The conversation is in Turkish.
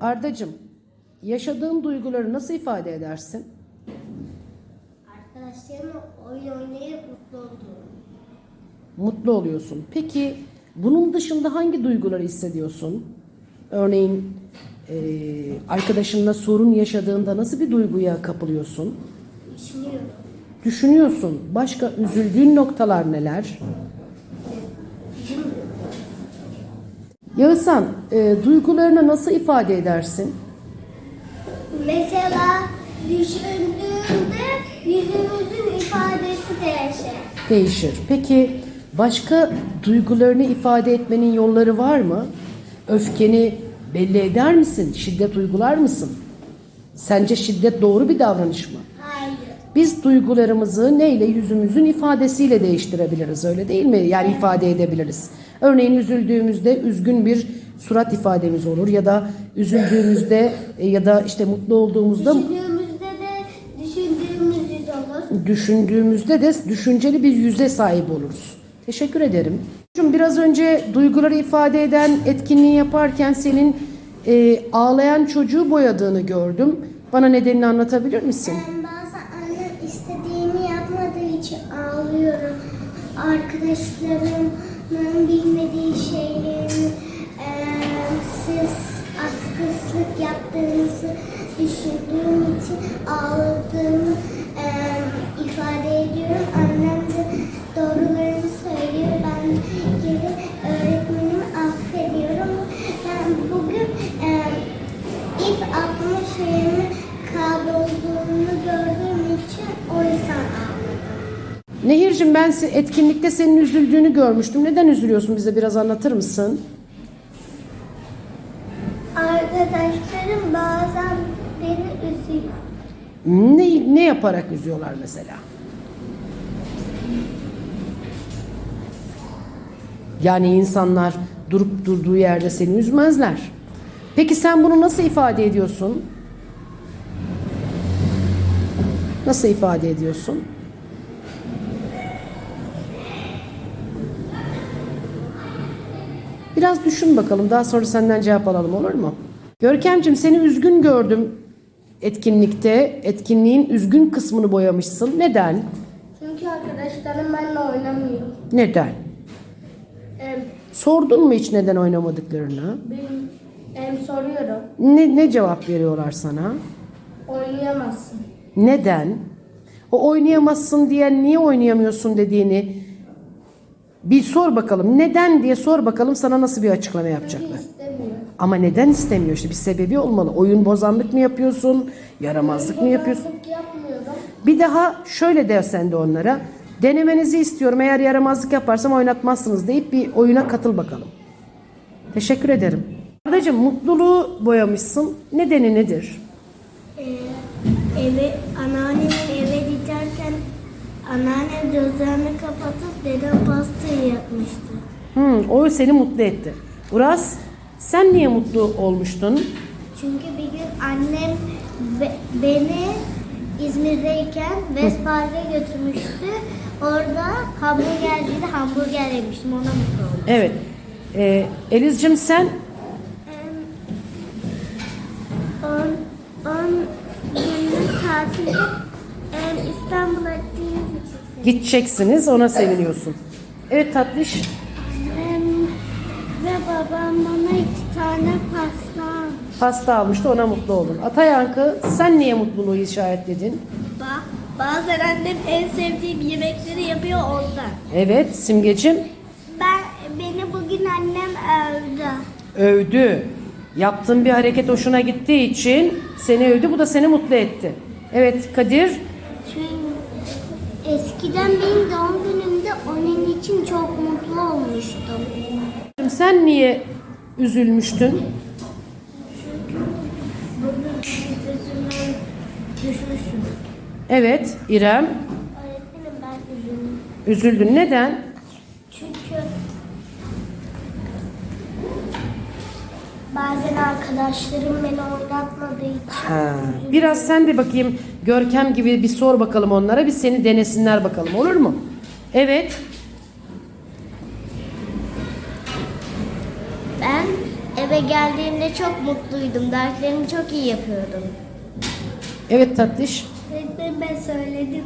Ardacığım, yaşadığın duyguları nasıl ifade edersin? Arkadaşlarımla oyun oynayıp mutlu oldum. Mutlu oluyorsun. Peki bunun dışında hangi duyguları hissediyorsun? Örneğin eee, arkadaşınla sorun yaşadığında nasıl bir duyguya kapılıyorsun? Düşünüyorum. Düşünüyorsun. Başka üzüldüğün noktalar neler? Yağızhan, eee, duygularını nasıl ifade edersin? Mesela düşündüğümde yüzümüzün ifadesi değişir. Değişir. Peki başka duygularını ifade etmenin yolları var mı? Öfkeni belli eder misin? Şiddet uygular mısın? Sence şiddet doğru bir davranış mı? Biz duygularımızı neyle? Yüzümüzün ifadesiyle değiştirebiliriz öyle değil mi? Yani ifade edebiliriz. Örneğin üzüldüğümüzde üzgün bir surat ifademiz olur ya da üzüldüğümüzde e, ya da işte mutlu olduğumuzda Düşündüğümüzde de düşündüğümüz yüz olur. düşündüğümüzde de düşünceli bir yüze sahip oluruz. Teşekkür ederim. Biraz önce duyguları ifade eden etkinliği yaparken senin e, ağlayan çocuğu boyadığını gördüm. Bana nedenini anlatabilir misin? Arkadaşlarımın bilmediği şeylerini eee, siz askıslık yaptığınızı düşündüğüm için ağladığımı eee, ifade ediyorum. Annem de doğrularını söylüyor. Ben geri öğretmenimi affediyorum. Ben bugün eee İlk aklıma şeyimin kaybolduğunu gördüğüm için o yüzden. Nehir'cim ben etkinlikte senin üzüldüğünü görmüştüm. Neden üzülüyorsun bize biraz anlatır mısın? Arkadaşlarım bazen beni üzüyor. Ne, ne yaparak üzüyorlar mesela? Yani insanlar durup durduğu yerde seni üzmezler. Peki sen bunu nasıl ifade ediyorsun? Nasıl ifade ediyorsun? Biraz düşün bakalım. Daha sonra senden cevap alalım olur mu? Görkemciğim seni üzgün gördüm etkinlikte. Etkinliğin üzgün kısmını boyamışsın. Neden? Çünkü arkadaşlarım benimle oynamıyor. Neden? Em, Sordun mu hiç neden oynamadıklarını? benim em, soruyorum. Ne, ne cevap veriyorlar sana? Oynayamazsın. Neden? O oynayamazsın diyen niye oynayamıyorsun dediğini bir sor bakalım. Neden diye sor bakalım sana nasıl bir açıklama yapacaklar. Ama neden istemiyor işte bir sebebi olmalı. Oyun bozanlık mı yapıyorsun? Yaramazlık mı yapıyorsun? Bir daha şöyle dersen de onlara. Denemenizi istiyorum. Eğer yaramazlık yaparsam oynatmazsınız deyip bir oyuna katıl bakalım. Teşekkür ederim. Ardacığım mutluluğu boyamışsın. Nedeni nedir? Ee, eve, anneannemin anneannem gözlerini kapatıp dedem pastayı yapmıştı. Hmm, o seni mutlu etti. Uras sen niye mutlu olmuştun? Çünkü bir gün annem be- beni İzmir'deyken Vespark'a götürmüştü. Orada hamburgercide hamburger yemiştim. Ona mutlu oldum. Evet. Ee, Elizcim sen On, on günlük tatilde İstanbul'a sevindim. Gideceksiniz ona seviniyorsun. Evet tatlış. Annem ve babam bana iki tane pasta almış. Pasta almıştı ona mutlu oldun. Atayankı sen niye mutluluğu işaretledin? Ba- Bazen annem en sevdiğim yemekleri yapıyor ondan. Evet Simgecim Ben beni bugün annem övdü. övdü. Yaptığın bir hareket hoşuna gittiği için seni övdü. Bu da seni mutlu etti. Evet Kadir. Çünkü eskiden benim doğum günümde onun için çok mutlu olmuştum. Sen niye üzülmüştün? Bugün şiddetimden düşmüşüm. Evet İrem. Öğretmenim ben üzüldüm. Üzüldün. Neden? Çünkü bazen arkadaşlarım beni için Ha, biraz sen de bakayım Görkem gibi bir sor bakalım onlara. Bir seni denesinler bakalım olur mu? Evet. ben Eve geldiğimde çok mutluydum. Derslerimi çok iyi yapıyordum. Evet tatlış. Öğretmenim ben söyledim.